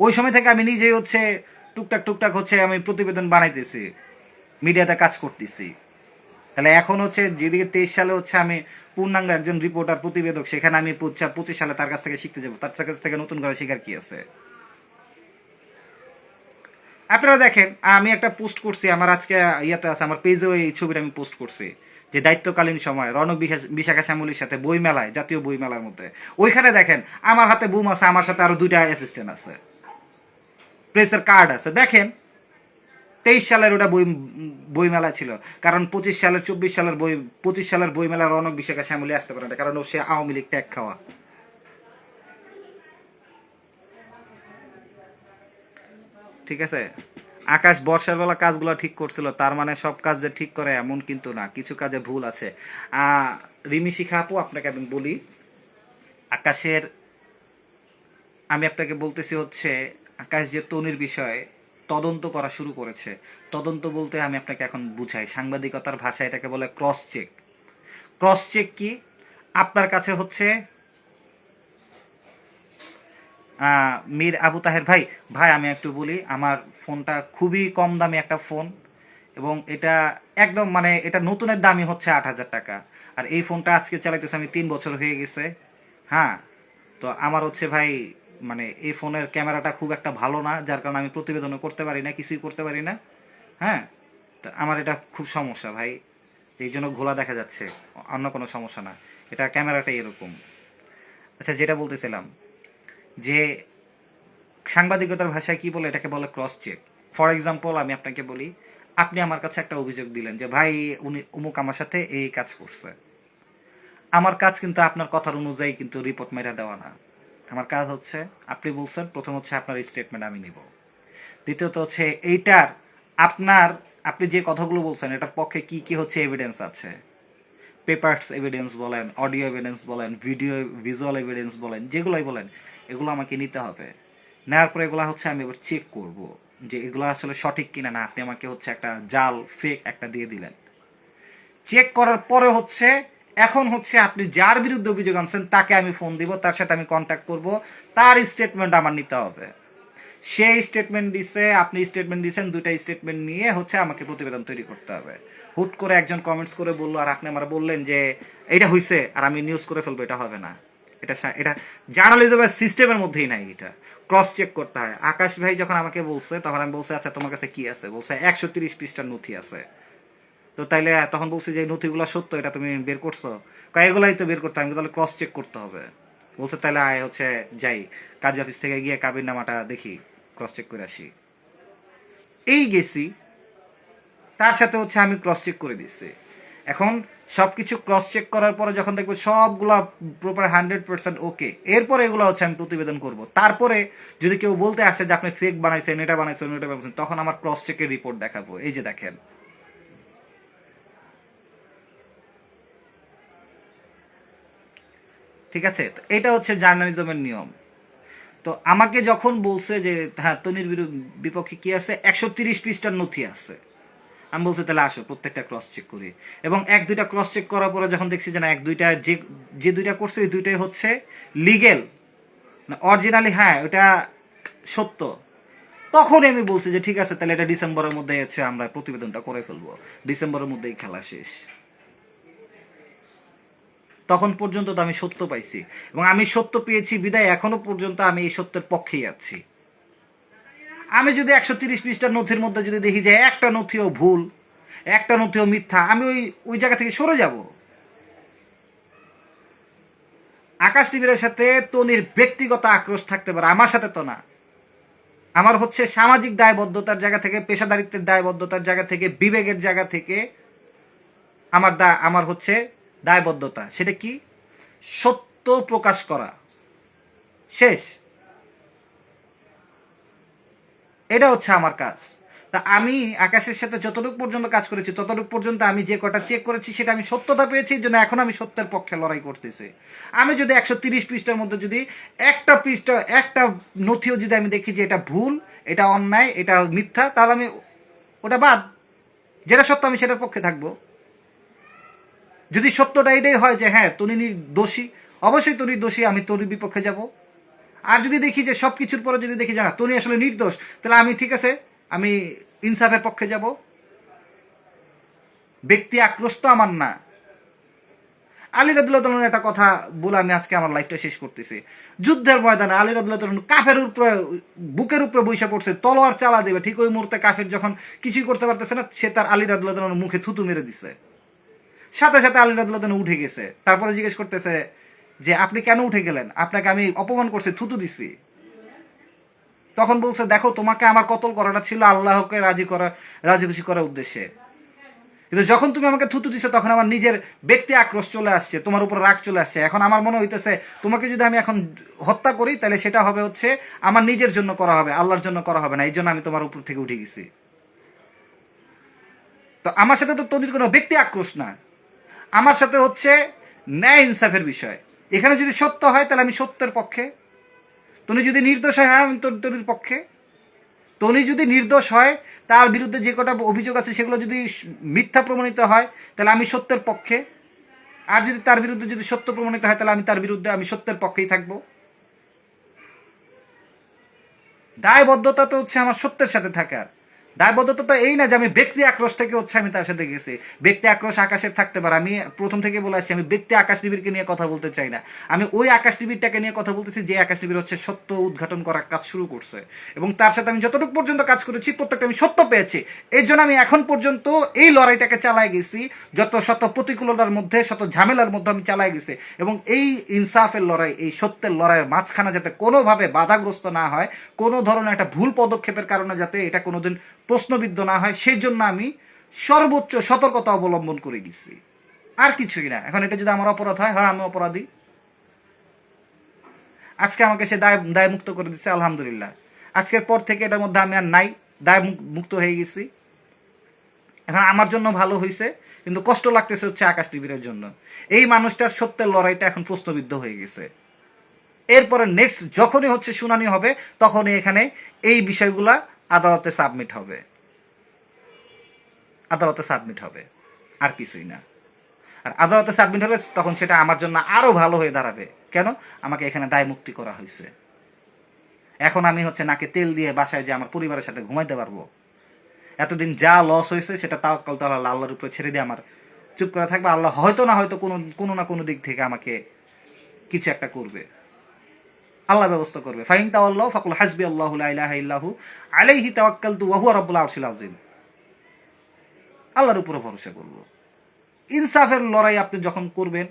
ওই সময় থেকে আমি নিজেই হচ্ছে টুকটাক টুকটাক হচ্ছে আমি প্রতিবেদন বানাইতেছি, মিডিয়াতে কাজ করতেছি। তাহলে এখন হচ্ছে যেদিকে তেইশ সালে হচ্ছে আমি পূর্ণাঙ্গ একজন রিপোর্টার প্রতিবেদক, সেখানে আমি পঁচিশ সালে তার কাছ থেকে শিখতে যাব। তার কাছ থেকে নতুন করে শেখার কি আছে? আপনারা দেখেন, আমি একটা পোস্ট করছি, আমার আজকে ইয়াতে আছে, আমার পেজে ওই ছবিটা আমি পোস্ট করছি, যে দায়িত্বকালীন সময় বিশা- বিশাখা শ্যামলির সাথে বই মেলায় জাতীয় বই মেলার মধ্যে। ওইখানে দেখেন, আমার হাতে বুম আছে, আমার সাথে আরও দুইটা অ্যাসিস্ট্যান্ট আছে। প্রেসের কার্ড আছে। দেখেন, তেইশ সালের ওটা বই বই মেলা ছিল। কারণ পঁচিশ সালের, চব্বিশ সালের বই পঁচিশ সালের বই মেলা রণক বিশাখা শ্যামলি আসতে পারে না, কারণ ও সে আওয়ামী লীগ ট্যাগ খাওয়া। ঠিক আছে? আকাশ বর্ষার বেলা কাজগুলো ঠিক করছিল, তার মানে সব কাজ যে ঠিক করে এমন কিন্তু না, কিছু কাজে ভুল আছে। রিমি শিখা আপু, আপনাকে আমি বলি, আকাশের আমি আপনাকে বলতেছি হচ্ছে আকাশ যে তনির বিষয়ে তদন্ত করা শুরু করেছে, তদন্ত বলতে আমি আপনাকে এখন বুঝাই। সাংবাদিকতার ভাষায় এটাকে বলে ক্রস চেক ক্রস চেক কি? আপনার কাছে হচ্ছে মীর আবু তাহের। ভাই ভাই, আমি একটু বলি, আমার ফোনটা খুবই কম দামি একটা ফোন এবং এটা একদম মানে এটা নতুনের দামই হচ্ছে আট হাজার টাকা। আর এই ফোনটা আজকে চালাইতেছে আমি তিন বছর হয়ে গেছে। হ্যাঁ তো আমার হচ্ছে ভাই মানে এই ফোনের ক্যামেরাটা খুব একটা ভালো না, যার কারণে আমি প্রতিবেদনও করতে পারি না, কিছুই করতে পারি না। হ্যাঁ? তো আমার এটা খুব সমস্যা ভাই এই জন্য ঘোলা দেখা যাচ্ছে, অন্য কোনো সমস্যা না। এটা ক্যামেরাটা এরকম। আচ্ছা যেটা বলতেছিলাম, যে সাংবাদিকতার ভাষায় কি বলে এটাকে বলে ক্রস চেক ফর এক্সাম্পল আমি আপনাকে বলি, আপনি আমার কাছে একটা অভিযোগ দিলেন যে, ভাই, উনি, অমুক আমার সাথে এই কাজ করছে। আমার কাজ কিন্তু আপনার কথার অনুযায়ী কিন্তু রিপোর্ট মেরা দেওয়া না। আমার কাজ হচ্ছে, আপনি বলছেন, প্রথম হচ্ছে আপনার স্টেটমেন্ট আমি নিব। দ্বিতীয়ত হচ্ছে, এইটার আপনার, আপনি যে কথাগুলো বলছেন, এটার পক্ষে কি কি হচ্ছে এভিডেন্স আছে? পেপারস এভিডেন্স বলেন অডিও এভিডেন্স বলেন ভিডিও ভিজুয়াল এভিডেন্স বলেন, যেগুলোই বলেন, এগুলো আমাকে নিতে হবে। নেওয়ার পরে এগুলো হচ্ছে আমি এবার চেক করব যে এগুলো আসলে সঠিক কিনা না, আপনি আমাকে হচ্ছে একটা জাল ফেক একটা দিয়ে দিলেন। চেক করার পরে হচ্ছে এখন হচ্ছে আপনি যার বিরুদ্ধে অভিযোগ আনছেন, তাকে আমি ফোন দিব, তার সাথে আমি কন্ট্যাক্ট করব, তার স্টেটমেন্ট আমার নিতে হবে। সেই স্টেটমেন্ট দিছে, আপনি স্টেটমেন্ট দিছেন, দুইটা স্টেটমেন্ট নিয়ে হচ্ছে আমাকে প্রতিবেদন তৈরি করতে হবে। হুট করে একজন কমেন্টস করে বলল, আর আপনি আমার বললেন যে এটা হইছে, আর আমি নিউজ করে ফেলব, এটা হবে না। এটা এটা জার্নালিজমের সিস্টেমের মধ্যেই নাই এটা। ক্রস চেক করতে হয়। আকাশ ভাই যখন আমাকে বলছে, তখন আমি বলছি আচ্ছা তোমার কাছে কি আছে? বলছে, একশো তিরিশ পৃষ্ঠার নথি আছে। তো তাইলে তখন বলছি যে নথিগুলো সত্য, এটা তুমি বের করছ? এগুলাই তো বের করতে আমি তাহলে ক্রস চেক করতে হবে। বলছে তাহলে আয় হচ্ছে, যাই, কাজ অফিস থেকে গিয়ে কাবির নামাটা দেখি ক্রস চেক করে আসি। এই গেছি, তার সাথে হচ্ছে আমি ক্রস চেক করে দিচ্ছি। এখন সবকিছু ক্রস চেক করার পরে যখন দেখব সবগুলা প্রপার হান্ড্রেড পার্সেন্ট ওকে এরপরে এগুলো হচ্ছে আমি প্রতিবেদন করব। তারপরে যদি কেউ বলতে আসে যে, আপনি ফেক বানাইছেন, এটা বানাইছেন এটা বানাইছেন, তখন আমার ক্রস চেকের রিপোর্ট দেখাবো। এই যে দেখেন ঠিক আছে? তো এটা হচ্ছে জার্নালিজমের নিয়ম। তো আমাকে যখন বলছে যে হ্যাঁ তনির বিপক্ষে কি আছে? একশো তিরিশ পৃষ্ঠার নথি আছে। আমি বলছি, তাহলে আসো, প্রত্যেকটা ক্রস চেক করি। এবং এক, দুইটা ক্রস চেক করার পরে যখন দেখছি যে, না, এক, দুইটা যে যে দুইটা করছে, ওই দুইটাই হচ্ছে লিগেল অরিজিনালি হ্যাঁ ওটা সত্য। তখন আমি বলছি যে, ঠিক আছে, তাহলে এটা ডিসেম্বরের মধ্যে হচ্ছে আমরা প্রতিবেদনটা করে ফেলব। ডিসেম্বরের মধ্যেই খেলা শেষ। তখন পর্যন্ত তো আমি সত্য পাইছি। এবং আমি সত্য পেয়েছি, বিদায় এখনও পর্যন্ত আমি এই সত্যের পক্ষেই আছি। আমি যদি একশো তিরিশ পৃষ্ঠার নথির মধ্যে যদি দেখি যে একটা নথিও ভুল, একটা নথিও মিথ্যা, আমি ওই ওই জায়গা থেকে সরে যাব। আকাশ টিভির সাথে তনির ব্যক্তিগত আক্রোশ থাকতে পারে, আমার সাথে তো না। আমার হচ্ছে সামাজিক দায়বদ্ধতার জায়গা থেকে, পেশাদারিত্বের দায়বদ্ধতার জায়গা থেকে, বিবেকের জায়গা থেকে, আমার দা, আমার হচ্ছে দায়বদ্ধতা, সেটা কি? সত্য প্রকাশ করা। শেষ। এটা হচ্ছে আমার কাজ। তা আমি আকাশের সাথে যতটুকু পর্যন্ত কাজ করেছি, ততটুকু পর্যন্ত আমি যে কটা চেক করেছি, সেটা আমি সত্যতা পেয়েছি জন্য এখন আমি সত্যের পক্ষে লড়াই করতেছি। আমি যদি একশো তিরিশ পৃষ্ঠার মধ্যে যদি একটা পৃষ্ঠা, একটা নথিও যদি আমি দেখি যে এটা ভুল, এটা অন্যায়, এটা মিথ্যা, তাহলে আমি ওটা বাদ। যেটা সত্য আমি সেটার পক্ষে থাকব। যদি সত্যটা এটাই হয় যে হ্যাঁ তনি দোষী, অবশ্যই তনি দোষী, আমি তনির বিপক্ষে যাব। আর যদি দেখি যে সব কিছুর পরে যদি দেখি জানা তনি আসলে নির্দোষ, তাহলে আমি ঠিক আছে, আমি ইনসাফের পক্ষে যাব। ব্যক্তি আক্রোশ তো আমার না। আলী রাদুল্লাহ একটা কথা বলে আমি আজকে আমার লাইফটা শেষ করতেছি। যুদ্ধের ময়দানে আলী রাদুল্লাহ কাফের উপরে, বুকের উপরে বৈশা পড়ছে, তলোয়ার চালা দেবে, ঠিক ওই মুহূর্তে কাফের যখন কিছুই করতে পারতেছে না, সে তার আলী রাদুল্লাহ মুখে থুতু মেরে দিছে। সাথে সাথে আলী রাদুল্লাহ উঠে গেছে। তারপরে জিজ্ঞেস করতেছে যে, আপনি কেন উঠে গেলেন? আপনাকে আমি অপমান করছি, থুতু দিছি। তখন বলছে, দেখো, তোমাকে আমার কতল করাটা ছিল আল্লাহকে রাজি করা, রাজি খুশি করার উদ্দেশ্যে। কিন্তু যখন তুমি আমাকে থুতু দিছো, তখন আমার নিজের ব্যক্তি আক্রোশ চলে আসছে, তোমার উপর রাগ চলে আসছে। এখন আমার মনে হইতেছে, তোমাকে যদি আমি এখন হত্যা করি, তাহলে সেটা হবে হচ্ছে, আমার নিজের জন্য করা হবে, আল্লাহর জন্য করা হবে না। এই জন্য আমি তোমার উপর থেকে উঠে গেছি। তো আমার সাথে তো তনির কোনো ব্যক্তি আক্রোশ না আমার সাথে হচ্ছে ন্যায় ইনসাফের বিষয়। এখানে যদি সত্য হয়, তাহলে আমি সত্যের পক্ষে। তুমি যদি নির্দোষ হয় হ্যাঁ আমি তনির পক্ষে। তনি যদি নির্দোষ হয়, তার বিরুদ্ধে যে কটা অভিযোগ আছে, সেগুলো যদি মিথ্যা প্রমাণিত হয়, তাহলে আমি সত্যের পক্ষে। আর যদি তার বিরুদ্ধে যদি সত্য প্রমাণিত হয়, তাহলে আমি তার বিরুদ্ধে, আমি সত্যের পক্ষেই থাকব। দায়বদ্ধতা তো হচ্ছে আমার সত্যের সাথে থাকার দায়বদ্ধতা তো এই না যে আমি ব্যক্তি আক্রোশ থেকে হচ্ছে আমি তার সাথে গেছি। ব্যক্তি আক্রোশ আকাশে থাকতে পারে। আমি প্রথম থেকে বলে আসছি, আমি ব্যক্তি আকাশ নিবিড়কে নিয়ে কথা বলতে চাই না। আমি ওই আকাশ নিবিড়টাকে নিয়ে কথা বলতেছি যে আকাশ নিবিড় হচ্ছে সত্য উদ্ঘাটন করার কাজ শুরু করছে। এবং তার সাথে আমি যতটুকু পর্যন্ত কাজ করেছি, প্রত্যেকটা আমি সত্য পেয়েছি। এই জন্য আমি এখন পর্যন্ত এই লড়াইটাকে চালাই গেছি, যত শত প্রতিকূলতার মধ্যে, শত ঝামেলার মধ্যে আমি চালাই গেছি। এবং এই ইনসাফের লড়াই, এই সত্যের লড়াইয়ের মাঝখানে যাতে কোনোভাবে বাধাগ্রস্ত না হয়, কোনো ধরনের একটা ভুল পদক্ষেপের কারণে যাতে এটা কোনোদিন প্রশ্নবিদ্ধ না হয় সেই জন্য আমি সর্বোচ্চ সতর্কতা অবলম্বন করে গেছি আর কিছুই না। এখন এটা যদি আমার অপরাধ হয় হ্যাঁ আমি অপরাধী। আজকে আমাকে সে দায় দায় মুক্ত করে দিচ্ছে আলহামদুলিল্লাহ। আজকের পর থেকে এটার মধ্যে আমি আর নাই দায় মুক্ত হয়ে গেছি। এখন আমার জন্য ভালো হয়েছে কিন্তু কষ্ট লাগতেছে হচ্ছে আকাশ টিভির জন্য। এই মানুষটার সত্যের লড়াইটা এখন প্রশ্নবিদ্ধ হয়ে গেছে। এরপরে নেক্সট যখনই হচ্ছে শুনানি হবে, তখনই এখানে এই বিষয়গুলা আদালতে সাবমিট হবে। আদালতে সাবমিট হবে। আর কিছুই না। আর আদালতে সাবমিট হলে তখন সেটা আমার জন্য আরও ভালো হয়ে দাঁড়াবে। কেন? আমাকে এখানে দায় মুক্তি করা হয়েছে। এখন আমি হচ্ছে নাকে তেল দিয়ে বাসায় যে আমার পরিবারের সাথে ঘুমাইতে পারব। এতদিন যা লস হয়েছে সেটা তাও তাআলা আল্লাহর উপরে ছেড়ে দিয়ে আমার চুপ করে থাকবে। আল্লাহ হয়তো না হয়তো কোনো কোনো না কোনো দিক থেকে আমাকে কিছু একটা করবে। আল্লাহ ব্যবস্থা করবে। ফাইন তাওয়াল্লাহ ফাকুল হাসবি আল্লাহু ইলাহা ইল্লাহু আলাইহি তাওয়াক্কালতু ওয়া হুয়া রাব্বুল আরশিল আযীম। আল্লাহর উপরে ভরসা করব। ইনসাফের লড়াই আপনি যখন করবেন,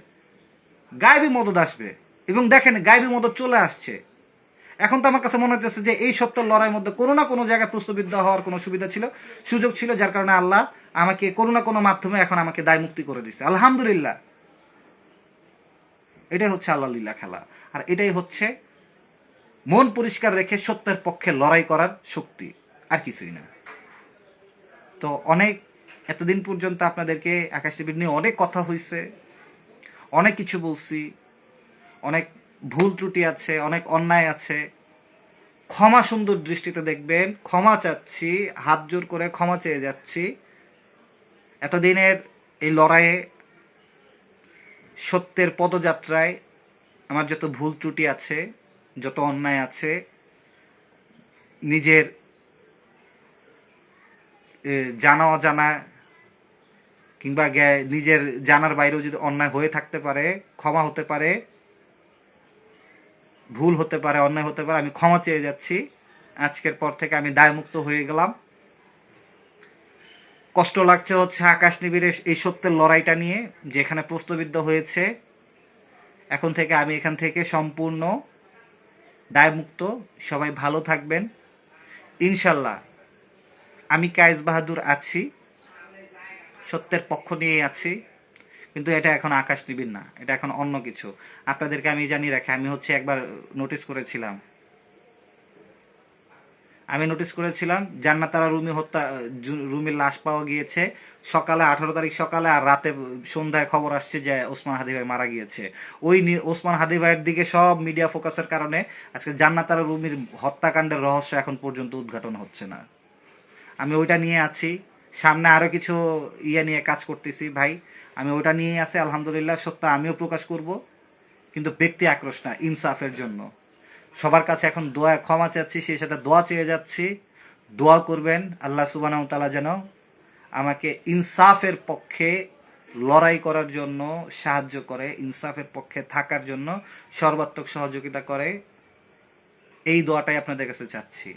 গায়েবী মদত আসবে এবং দেখেন গায়েবী মদত চলে আসছে। এখন তো আমার কাছে মনে হচ্ছে যে এই সত্যের লড়াইয়ের মধ্যে কোনো না কোনো জায়গায় প্রশ্নবিদ্ধ হওয়ার কোনো সুবিধা ছিল, সুযোগ ছিল, যার কারণে আল্লাহ আমাকে কোনো না কোনো মাধ্যমে এখন আমাকে দায় মুক্তি করে দিচ্ছে আলহামদুলিল্লাহ। এটাই হচ্ছে আল্লাহ লীলা খেলা। আর এটাই হচ্ছে মন পরিষ্কার রেখে সত্যের পক্ষে লড়াই করার শক্তি, আর কিছুই না। তো অনেক, এতদিন পর্যন্ত আপনাদেরকে আকাশ টিভির নিয়ে অনেক কথা হয়েছে অনেক কিছু বলছি, অনেক ভুল ত্রুটি আছে, অনেক অন্যায় আছে। ক্ষমা সুন্দর দৃষ্টিতে দেখবেন, ক্ষমা চাচ্ছি, হাত জোর করে ক্ষমা চেয়ে যাচ্ছি। এতদিনের এই লড়াইয়ে সত্যের পদযাত্রায় আমার যত ভুল ত্রুটি আছে যত অন্যায় আছে, নিজের জানা অজানা কিংবা নিজের জানার বাইরেও যদি অন্যায় হয়ে থাকতে পারে, ক্ষমা হতে পারে, ভুল হতে পারে, অন্যায় হতে পারে, আমি ক্ষমা চেয়ে যাচ্ছি। আজকের পর থেকে আমি দায়মুক্ত হয়ে গেলাম। কষ্ট লাগছে হচ্ছে আকাশ নিবিড়ের এই সত্যের লড়াইটা নিয়ে, যেখানে প্রশ্নবিদ্ধ হয়েছে। এখন থেকে আমি এখান থেকে সম্পূর্ণ দায়মুক্ত। সবাই ভালো থাকবেন। ইনশাল্লাহ আমি কায়েস বাহাদুর আছি, সত্যের পক্ষ নিয়ে আছি, কিন্তু এটা এখন আকাশ নিবিন না, এটা এখন অন্য কিছু। আপনাদেরকে আমি জানিয়ে রাখি, আমি হচ্ছে একবার নোটিশ করেছিলাম। আমি নোটিস করেছিলাম, জান্নাতারা রুমি হত্যা রুমির লাশ পাওয়া গিয়েছে। সকালে আঠারো তারিখ সকালে আর রাতে সন্ধ্যায় খবর আসছে যে ওসমান হাদি ভাই মারা গিয়েছে। ওই ওসমান হাদি ভাইয়ের দিকে সব মিডিয়া ফোকাসের কারণে আজকে জান্নাতারা রুমির হত্যাকাণ্ডের রহস্য এখন পর্যন্ত উদ্ঘাটন হচ্ছে না। আমি ওইটা নিয়ে আছি। সামনে আরও কিছু ইয়ে নিয়ে কাজ করতেছি ভাই। আমি ওইটা নিয়ে আছি, আলহামদুলিল্লাহ। সত্য আমিও প্রকাশ করব। কিন্তু ব্যক্তি আক্রোশ না, ইনসাফের জন্য। সবার কাছে এখন দোয়া, ক্ষমা চাচ্ছি, সেই সাথে দোয়া চেয়ে যাচ্ছি। দোয়া করবেন, আল্লাহ সুবাহ তালা যেন আমাকে ইনসাফের পক্ষে লড়াই করার জন্য সাহায্য করে, ইনসাফের পক্ষে থাকার জন্য সর্বাত্মক সহযোগিতা করে। এই দোয়াটাই আপনাদের কাছে চাচ্ছি।